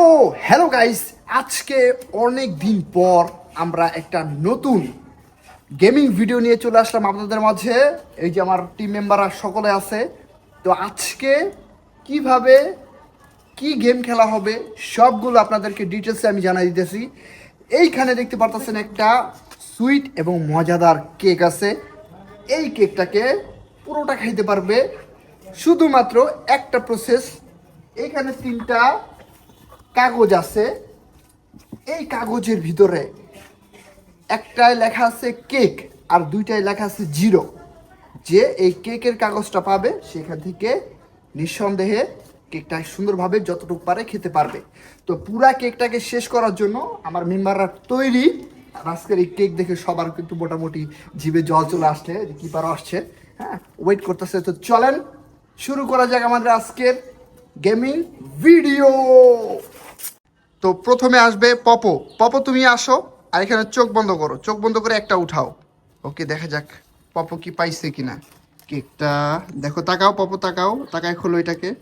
তো hello guys, আজকে অনেক দিন পর আমরা একটা নতুন গেমিং ভিডিও নিয়ে চলে আসলাম আপনাদের মাঝে। এই যে আমার টিম মেম্বাররা সকলে আছে। তো আজকে কীভাবে কি গেম খেলা হবে সবগুলো আপনাদেরকে ডিটেলসে আমি জানাই দিতেছি। এইখানে দেখতে পারতেছেন একটা সুইট এবং মজাদার কেক আছে। এই কেকটাকে পুরোটা খাইতে পারবে। শুধুমাত্র একটা প্রসেস এইখানে তিনটা কাগজ আছে। এই কাগজের ভিতরে একটায় লেখা আছে কেক আর দুইটায় লেখা আছে জিরো। যে এই কেকের কাগজটা পাবে, সেখান থেকে নিঃসন্দেহে কেকটা সুন্দরভাবে যতটুকু পারে খেতে পারবে। তো পুরা কেকটাকে শেষ করার জন্য আমার মেম্বাররা তৈরি। আজকের এই কেক দেখে সবার কিন্তু মোটামুটি জিভে জল চলে আসছে, যে কিপারও আসছে। হ্যাঁ ওয়েট করতেছে। তো চলেন, শুরু করা যাক আমাদের আজকের গেমিং ভিডিও তো প্রথমে আসবে পপো। পপো, তুমি আসো আর এখানে চোখ বন্ধ করো। চোখ বন্ধ করে একটা উঠাও। ওকে, দেখা যাক পপো কি পাইছে কিনা। কেকটা, দেখো, তাকাও পপো, তাকাও। তাকায় খোলো এটাকে।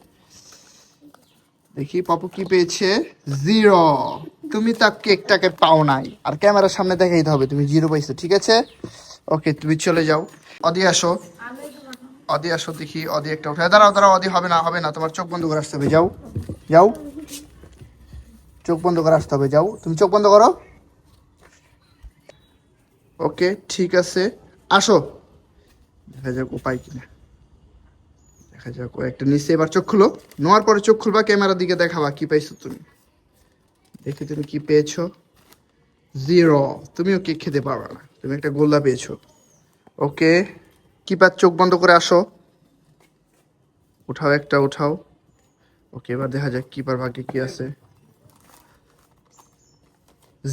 দেখি পপো কি পেয়েছে। জিরো। তুমি তা কেকটাকে পাও নাই। আর ক্যামেরার সামনে দেখাইতে হবে, তুমি জিরো পাইছো, ঠিক আছে? ওকে, তুমি চলে যাও। অদি, আসো। অদি, আসো দেখি। অদি একটা উঠে দাঁড়াও দাঁড়াও, অদি, হবে না হবে না। তোমার চোখ বন্ধ করে আসতে হবে। যাও যাও। চোখ বন্ধ করে আসতে হবে, যাও। তুমি চোখ বন্ধ করো। ওকে, ঠিক আছে। আসো। দেখা যাক উপায় কিনা। দেখা যাক, ও একটা নিচে, এবার চোখ খুলো। নোয়ার পরে চোখ খুলবা, ক্যামেরার দিকে দেখাবা, কি পাইছো তুমি? দেখি তুমি কি পেয়েছ। জিরো। তুমিও কেক খেতে পারবে না। তুমি একটা গোল্লা পেয়েছ। ওকে কিপার চোখ বন্ধ করে আসো। উঠাও একটা, উঠাও। ওকে, এবার দেখা যাক কিপার ভাগ্যে কি আছে।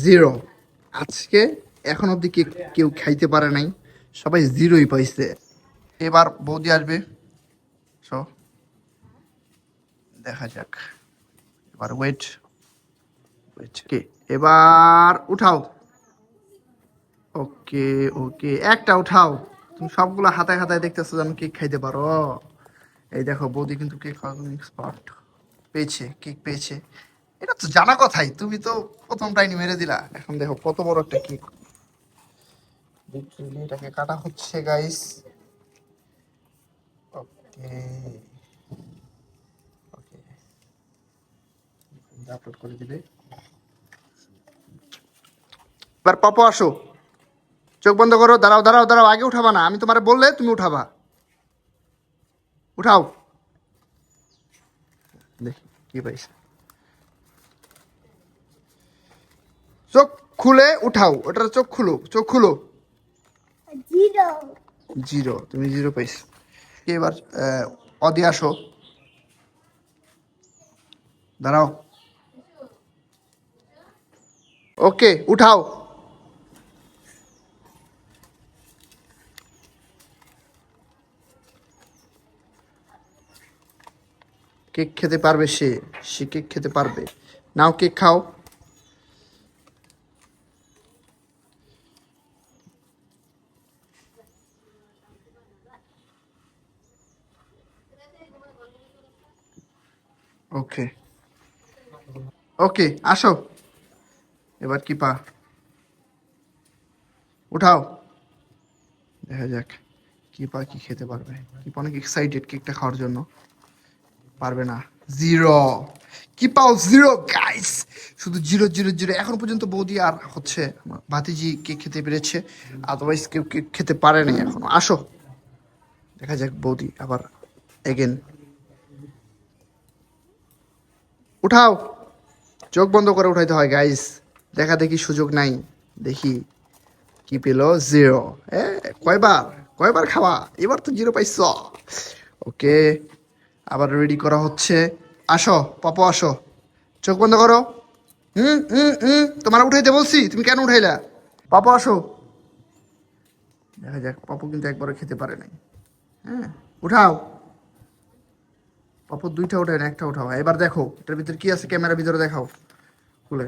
জিরো। আজকে এখন অব্দি কে কেউ খাইতে পারে নাই। সবাই জিরোই পাইছে। এবার বৌদি আসবে। দেখা যাক। এবার ওয়েট ওয়েট কে? এবার উঠাও। ওকে ওকে, একটা উঠাও। তুমি সবগুলো হাতায় হাতায় দেখতেছো যেন কেক খাইতে পারো। এই দেখো, বৌদি কিন্তু কেক এক্সপার্ট পেয়েছে, কেক পেয়েছে। এটা তো জানা কথাই, তুমি তো প্রথম টাইনি মেরে দিলা। এখন দেখো কত বড় একটা লিটারালি এটাকে কাটা হচ্ছে গাইস ওকে ওকে আপলোড করে দিবে এবার পাপো, আসো। চোখ বন্ধ করো, দাঁড়াও দাঁড়াও দাঁড়াও, আগে উঠাবা না। আমি তোমারে বললে তুমি উঠাবা। উঠাও। দেখি, কি পাইছে। চোখ খুলে উঠাও। ওটার চোখ খুলো চোখ খুলো। জিরো। জিরো তুমি জিরো পাইছো। এবার অদি আসো। দাঁড়াও। ওকে উঠাও। কেক খেতে পারবে সে সে কেক খেতে পারবে। নাও কেক খাও। ওকে। ওকে, আসো। এবার কি পা উঠাও। দেখা যাক কি পা কি খেতে পারবে। কি অনেক এক্সাইটেড কেকটা খাওয়ার জন্য। পারবে না। জিরো। কি পাও জিরো গাইস শুধু জিরো জিরো জিরো। এখন পর্যন্ত বৌদি আর হচ্ছে ভাতিজি কেক খেতে পেরেছে। আদারওয়াইজ কেউ কেক খেতে পারে নাই এখনও। আসো। দেখা যাক বৌদি আবার এগেন উঠাও। চোখ বন্ধ করে উঠাইতে হয় গাইস দেখা দেখি সুযোগ নাই। দেখি কি পেল জিরো এ, কয়বার? কয়বার খাওয়া? এবার তো জিরো পাইছ। ওকে, আবার রেডি করা হচ্ছে। আসো, পাপো, আসো। চোখ বন্ধ করো। হুম হুম হুম, তোমার উঠাইতে বলছি, তুমি কেন উঠাইলা? পাপো, আসো। দেখা যাক, পাপু কিন্তু একবারও খেতে পারে নাই। হ্যাঁ উঠাও। পাপর দুইটা ওঠে না, একটা উঠাও এবার দেখো, এটার ভিতরে কি আছে? ক্যামেরার ভিতরে দেখাও। খুলে।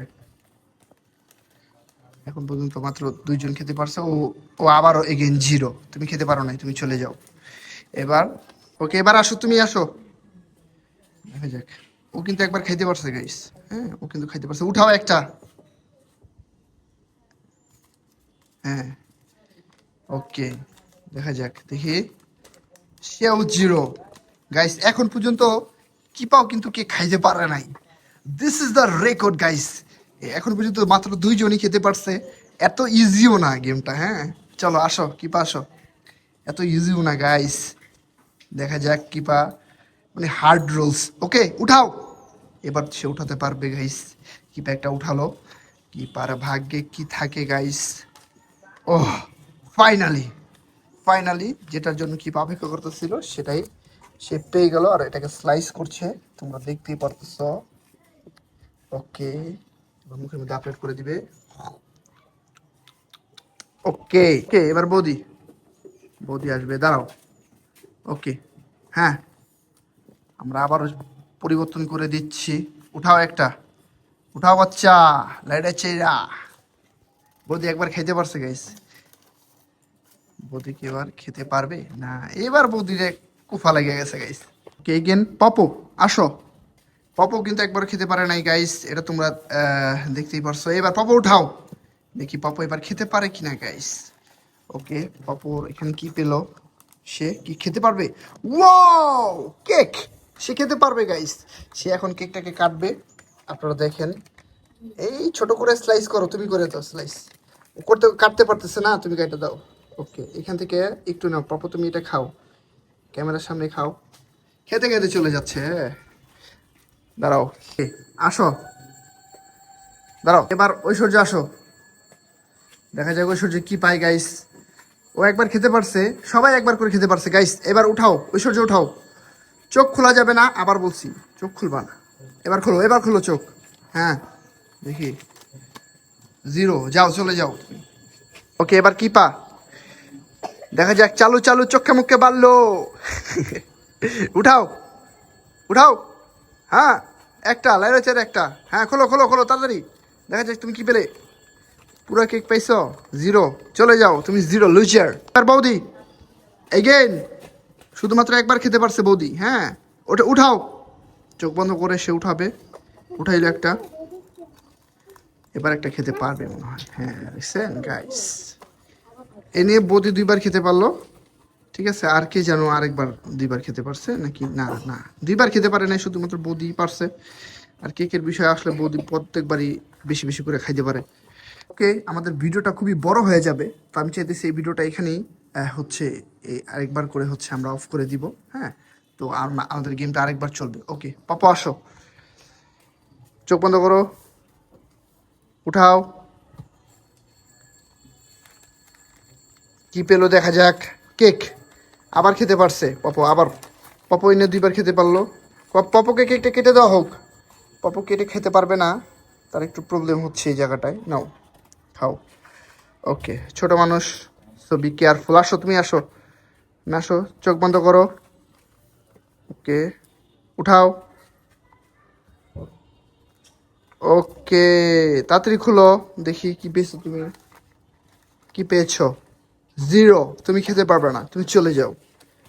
এখন পর্যন্ত মাত্র দুইজন খেতে পারছে। ও ও আবারও এগেন জিরো তুমি খেতে পারো নাই, তুমি চলে যাও। এবার, ওকে, এবার আসো, তুমি আসো। দেখা যাক। ও কিন্তু একবার খাইতে পারছে গাইস হ্যাঁ ও কিন্তু খাইতে পারছে। উঠাও একটা। হ্যাঁ। ওকে, দেখা যাক। দেখি। সেও জিরো গাইস এখন পর্যন্ত কিপাও কিন্তু কে খাইতে পারে নাই। This is the record guys এখন পর্যন্ত মাত্র দুইজনই খেতে পারছে। এত ইজিও না গেমটা হ্যাঁ? চলো, আসো, কিপা আসো। এত ইজিও না গাইস দেখা যাক কিপা মানে হার্ড রোলস ওকে উঠাও। এবার সে উঠাতে পারবে গাইস কিপা একটা উঠালো। কিপার ভাগ্যে কি থাকে গাইস ওহ ফাইনালি ফাইনালি যেটার জন্য কি অপেক্ষা করতেছিল, সেটাই সে পেয়ে গেল আর এটাকে স্লাইস করছে। তোমরা দেখতেই পারতেছ। ওকে এবার মুখের মধ্যে আপডেট করে দিবে। ওকে ওকে এবার বৌদি। বৌদি আসবে, দাঁড়াও। ওকে হ্যাঁ। আমরা আবার পরিবর্তন করে দিচ্ছি। উঠাও একটা। উঠাও বাচ্চা লাইটা চেরা বৌদি একবার খেতে পারছে গাইস বৌদি কি এবার খেতে পারবে? না, এবার বৌদিরে কুফা লেগে গেছে গাইস কে গেন পপো, আসো। পপো কিন্তু একবার খেতে পারে নাই গাইস এটা তোমরা দেখতেই পারছ। এবার পপো, উঠাও। দেখি পপো এবার খেতে পারে কিনা গাইস ওকে পপোর এখানে কি পেল? সে কি খেতে পারবে? ওয়াও কেক সে খেতে পারবে গাইস সে এখন কেকটাকে কাটবে। আপনারা দেখেন। এই ছোট করে স্লাইস করো, তুমি করে দাও স্লাইস করতে, কাটতে পারতেছে না, তুমি কেটে দাও। ওকে এখান থেকে একটু নাও। পাপা, তুমি এটা খাও। ক্যামেরার সামনে খাও। খেতে খেতে চলে যাচ্ছে। দাঁড়াও। আসো। দাঁড়াও, এবার ঐশ্বর্য আসো। দেখা যাক ঐশ্বর্য কি পায় গাইস ও একবার খেতে পারছে, সবাই একবার করে খেতে পারছে গাইস এবার উঠাও, ঐশ্বর্য উঠাও। চোখ খোলা যাবে না, আবার বলছি, চোখ খুলবা না। এবার খোলো এবার খোলো চোখ। হ্যাঁ দেখি। জিরো, যাও, চলে যাও। ওকে, এবার কি পা? দেখা যাক, চালু চালু, চোখে মুখে বাড়লো। উঠাও উঠাও। হ্যাঁ একটা লাইরেচার একটা। হ্যাঁ খোলো খোলো খোলো, তাড়াতাড়ি। দেখা যাক তুমি কি পেলে। পুরো কেক পাইছো? জিরো চলে যাও, তুমি জিরো লুজার আর বৌদি এগেন শুধুমাত্র একবার খেতে পারছে বৌদি হ্যাঁ। ওটা উঠাও। চোখ বন্ধ করে সে উঠাবে। উঠাইলো একটা। এবার একটা খেতে পারবে মনে হয়। হ্যাঁ গাইস এ নিয়ে দুইবার খেতে পারল। ঠিক আছে, আর কে জানো আরেকবার দুইবার খেতে পারছে নাকি? না না, দুইবার খেতে পারে না শুধুমাত্র বৌদি পারছে। আর কেকের বিষয়ে আসলে বৌদি প্রত্যেকবারই বেশি বেশি করে খাইতে পারে। ওকে, আমাদের ভিডিওটা খুবই বড় হয়ে যাবে, তো আমি চাইতেছি এই ভিডিওটা এখানেই হচ্ছে আরেকবার করে হচ্ছে আমরা অফ করে দিব হ্যাঁ? তো আর আমাদের গেমটা আরেকবার চলবে। ওকে, পাপা, আসো। চোখ বন্ধ করো। উঠাও। কি পেল দেখা যাক। কেক। আবার খেতে পারছে। পপো আবার। পপো এনে দুইবার খেতে পারল। পপোকে কেকটা কেটে দেওয়া হোক। পপো কেটে খেতে পারবে না। তার একটু প্রবলেম হচ্ছে এই জায়গাটায়। নাও, খাও। ওকে ছোট মানুষ সো বি কেয়ারফুল আসো, তুমি আসো। না আসো, চোখ বন্ধ করো। ওকে উঠাও। ওকে তাড়াতাড়ি খুলো। দেখি কি পেয়েছ তুমি। কি পেয়েছ? জিরো তুমি খেতে পারবে না। তুমি চলে যাও।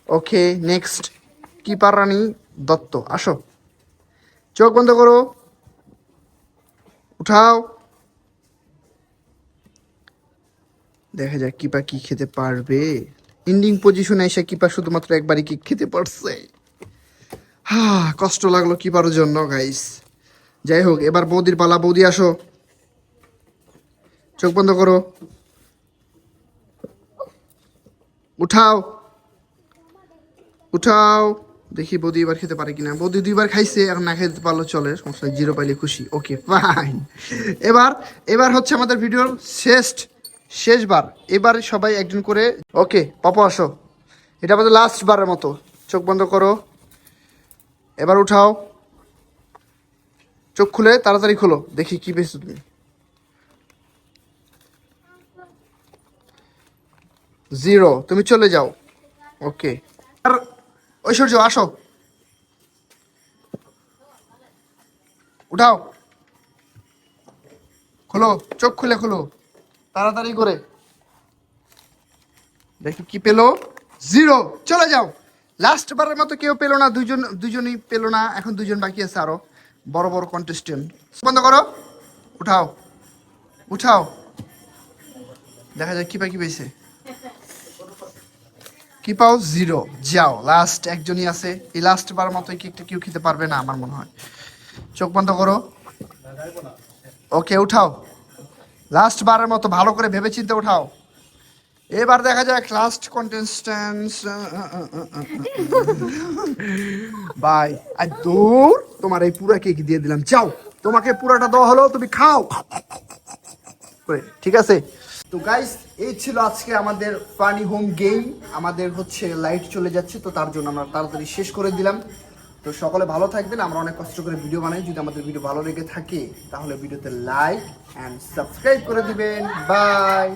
ওকে নেক্সট কি পারানি? দত্ত। আসো। চোখ বন্ধ করো। উঠাও। দেখা যাক কিপা কি খেতে পারবে। ইন্ডিং পজিশনে এসে কিপা শুধুমাত্র একবারই কি খেতে পারছে। হা, কষ্ট লাগল কিপার জন্য গাইস যাই হোক, এবার বৌদির পালা। বৌদি, আসো। চোখ বন্ধ করো। উঠাও। উঠাও। দেখি বৌদি এবার খেতে পারে কিনা। বৌদি দুইবার খাইছে, এখন না খেতে পারল চলে, সমস্যা জিরো পাইলে খুশি। ওকে ফাইন এবার এবার হচ্ছে আমাদের ভিডিওর শেষ, শেষবার। এবার সবাই একজন করে ওকে পাপা আসো। এটা আমাদের লাস্ট বারের মতো। চোখ বন্ধ করো। এবার উঠাও। চোখ খুলে তাড়াতাড়ি খোলো। দেখি কি পেয়েছ তুমি। জিরো তুমি চলে যাও। ওকে আর ঐশ্বর্য, আসো। উঠাও। খোলো, চোখ খুলে খোলো। তাড়াতাড়ি করে। দেখি কি পেল। জিরো চলে যাও। লাস্ট বারের মতো কেউ পেল না, দুজন, দুজনই পেল না। এখন দুজন বাকি আছে আরও। বড় বড় কন্টেস্টেন্ট বন্ধ করো। উঠাও। উঠাও। দেখা যাক কি পাই কি পেয়েছে কি পাও জিরো যাও লাস্ট একজনই আছে। এই লাস্ট বার মতো কেকটা কেউ খেতে পারবে না আমার মনে হয়। চোখ বন্ধ করো। ওকে উঠাও। লাস্ট বারের মতো ভালো করে ভেবে চিন্তে উঠাও। এবার দেখা যাক লাস্ট কন্টেস্ট্যান্স বাই আর দূর, তোমার এই পুরা কেক দিয়ে দিলাম। যাও, তোমাকে পুরাটা দেওয়া হলো, তুমি খাও। ঠিক আছে? তো গাইস এই ছিল আজকে আমাদের ফানি হোম গেম আমাদের হচ্ছে লাইট চলে যাচ্ছে, তো তার জন্য আমরা তাড়াতাড়ি শেষ করে দিলাম। তো সকলে ভালো থাকবেন, আমরা অনেক কষ্ট করে ভিডিও বানাই। যদি আমাদের ভিডিও ভালো লেগে থাকে, তাহলে ভিডিওতে লাইক অ্যান্ড সাবস্ক্রাইব করে দিবেন। বাই